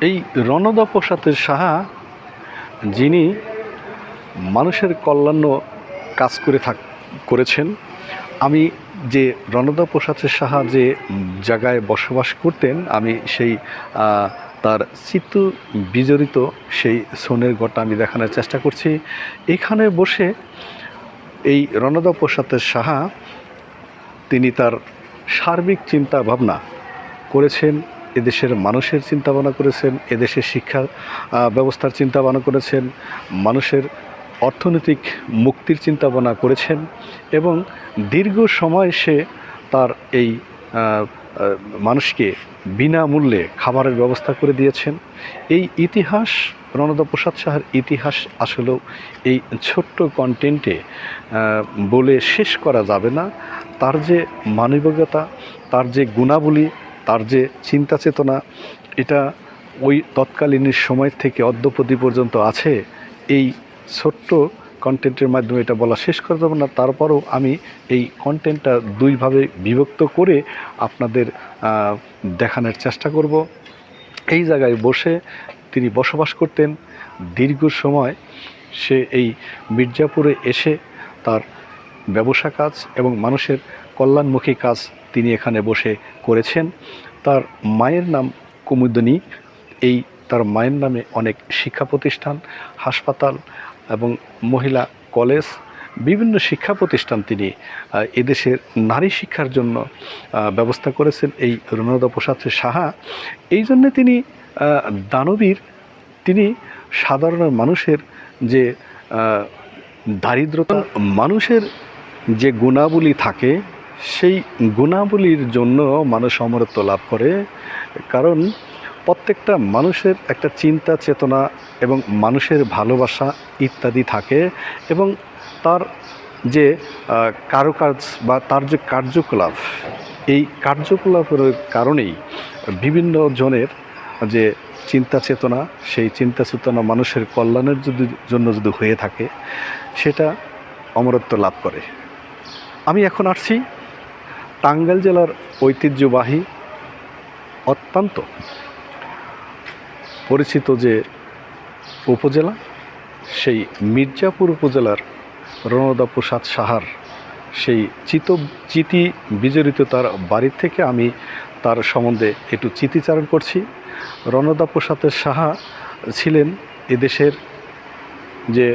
এই রণদা প্রসাদের সাহা যিনি মানুষের কল্যাণ কাজ করে থাক, করেছেন, আমি যে রণদা প্রসাদের সাহা যে জায়গায় বসবাস করতেন, আমি সেই তার চিত্ত বিজড়িত সেই সোনের ঘরটা আমি দেখানোর চেষ্টা করছি। এখানে বসে এই রণদা প্রসাদের সাহা তিনি তার সার্বিক চিন্তা ভাবনা করেছেন এদেশের মানুষের চিন্তা ভাবনা করেছেন, এদেশের শিক্ষা ব্যবস্থার চিন্তা ভাবনা করেছেন, মানুষের অর্থনৈতিক মুক্তির চিন্তা ভাবনা করেছেন এবং দীর্ঘ সময় সে তার এই মানুষকে বিনামূল্যে খাবারের ব্যবস্থা করে দিয়েছেন। এই ইতিহাস, রণদা প্রসাদ সাহার ইতিহাস আসলেও এই ছোট্ট কন্টেন্টে বলে শেষ করা যাবে না। তার যে মানবিকতা, তার যে গুণাবলী তার যে চিন্তা চেতনা, এটা ওই তৎকালীন সময় থেকে অদ্যপতি পর্যন্ত আছে, এই ছোট্ট কন্টেন্টের মাধ্যমে এটা বলা শেষ করা যাবে না। তারপরও আমি এই কন্টেন্টটা দুইভাবে বিভক্ত করে আপনাদের দেখানোর চেষ্টা করব। এই জায়গায় বসে তিনি বসবাস করতেন। দীর্ঘ সময় সে এই মির্জাপুরে এসে তার ব্যবসা কাজ এবং মানুষের কল্যাণমুখী কাজ তিনি এখানে বসে করেছেন। তার মায়ের নাম কুমুদিনী। এই তার মায়ের নামে অনেক শিক্ষা প্রতিষ্ঠান, হাসপাতাল এবং মহিলা কলেজ, বিভিন্ন শিক্ষা প্রতিষ্ঠান তিনি এদেশের নারী শিক্ষার জন্য ব্যবস্থা করেছেন এই রণদা প্রসাদ সাহা। এই জন্যে তিনি দানবীর। তিনি সাধারণ মানুষের যে দারিদ্রতা, মানুষের যে গুণাবলী থাকে, সেই গুণাবলীর জন্য মানুষ অমরত্ব লাভ করে। কারণ প্রত্যেকটা মানুষের একটা চিন্তা, চেতনা এবং মানুষের ভালোবাসা ইত্যাদি থাকে এবং তার যে কারুকাজ বা তার যে কার্যকলাপ, এই কার্যকলাপের কারণেই বিভিন্ন জনের যে চিন্তা চেতনা, সেই চিন্তা চেতনা মানুষের কল্যাণের যদি, জন্য যদি হয়ে থাকে, সেটা অমরত্ব লাভ করে। আমি এখন আসছি টাঙ্গাইল জেলার ঐতিহ্যবাহী, অত্যন্ত পরিচিত যে উপজেলা, সেই মির্জাপুর উপজেলার রণদা প্রসাদ সাহার, সেই চিত, চিতি বিজড়িত তার বাড়ির থেকে আমি তার সম্বন্ধে একটু চিতিচারণ করছি। রণদা প্রসাদের সাহা ছিলেন এদেশের যে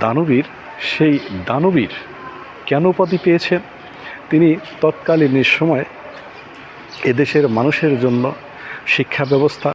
দানবীর, সেই দানবীর কেন উপাধি পেয়েছেন? তিনি তৎকালীন সময় এদেশের মানুষের জন্য শিক্ষা ব্যবস্থা